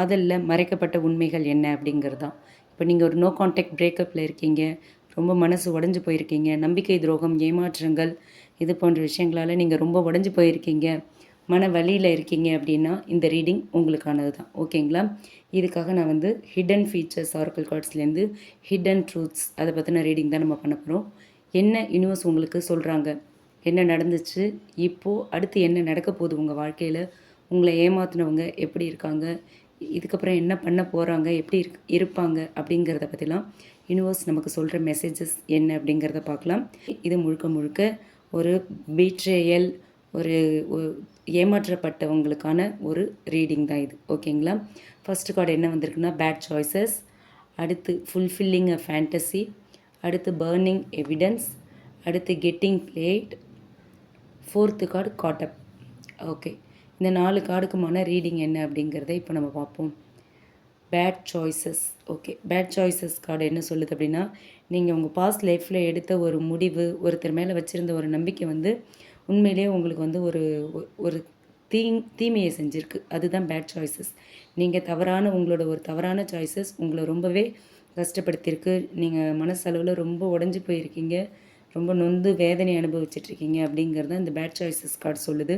காதலில் மறைக்கப்பட்ட உண்மைகள் என்ன அப்படிங்கிறது தான் இப்போ நீங்கள் ஒரு நோ கான்டாக்ட் பிரேக்கப்பில் இருக்கீங்க ரொம்ப மனசு உடஞ்சி போயிருக்கீங்க நம்பிக்கை துரோகம் ஏமாற்றங்கள் இது போன்ற விஷயங்களால் நீங்கள் ரொம்ப உடஞ்சி போயிருக்கீங்க மன வழியில் இருக்கீங்க அப்படின்னா இந்த ரீடிங் உங்களுக்கானது தான் ஓகேங்களா? இதுக்காக நான் வந்து ஹிடன் ஃபீச்சர்ஸ் ஆர்க்கல் கார்ட்ஸ்லேருந்து ஹிடன் ட்ரூத்ஸ் அதை பற்றின ரீடிங் தான் நம்ம பண்ண போகிறோம் என்ன யூனிவர்ஸ் உங்களுக்கு சொல்கிறாங்க என்ன நடந்துச்சு? இப்போது அடுத்து என்ன நடக்க போகுது உங்கள் வாழ்க்கையில்? உங்களை ஏமாத்தினவங்க எப்படி இருக்காங்க? இதுக்கப்புறம் என்ன பண்ண போகிறாங்க எப்படி இருக் இருப்பாங்க அப்படிங்கிறத பற்றிலாம் யூனிவர்ஸ் நமக்கு சொல்கிற மெசேஜஸ் என்ன அப்படிங்கிறத பார்க்கலாம் இது முழுக்க முழுக்க ஒரு பீட்ரேயல் ஒரு ஏமாற்றப்பட்டவங்களுக்கான ஒரு ரீடிங் தான் இது. ஓகேங்களா ஃபர்ஸ்ட் கார்டு என்ன வந்திருக்குன்னா பேட் சாய்ஸஸ் அடுத்து ஃபுல்ஃபில்லிங் அ ஃபேண்டசி அடுத்து பர்னிங் எவிடன்ஸ் அடுத்து கெட்டிங் பிளேட் ஃபோர்த்து கார்டு காட்டப் ஓகே இந்த நாலு கார்டுக்குமான ரீடிங் என்ன அப்படிங்கிறத இப்போ நம்ம பார்ப்போம். Bad choices okay bad choices card என்ன சொல்லுது அப்படின்னா நீங்கள் உங்கள் பாஸ்ட் லைஃப்பில் எடுத்த ஒரு முடிவு ஒருத்தர் மேலே வச்சுருந்த ஒரு நம்பிக்கை வந்து உண்மையிலேயே உங்களுக்கு வந்து ஒரு ஒரு தீ தீமையை செஞ்சுருக்கு. அதுதான் பேட் சாய்ஸஸ் நீங்கள் தவறான உங்களோட ஒரு தவறான சாய்ஸஸ் உங்களை ரொம்பவே கஷ்டப்படுத்தியிருக்கு. நீங்கள் மனசளவில் ரொம்ப உடஞ்சி போயிருக்கீங்க. ரொம்ப நொந்து வேதனை அனுபவிச்சிட்ருக்கீங்க அப்படிங்கிறது தான் இந்த பேட் சாய்ஸஸ் கார்டு சொல்லுது.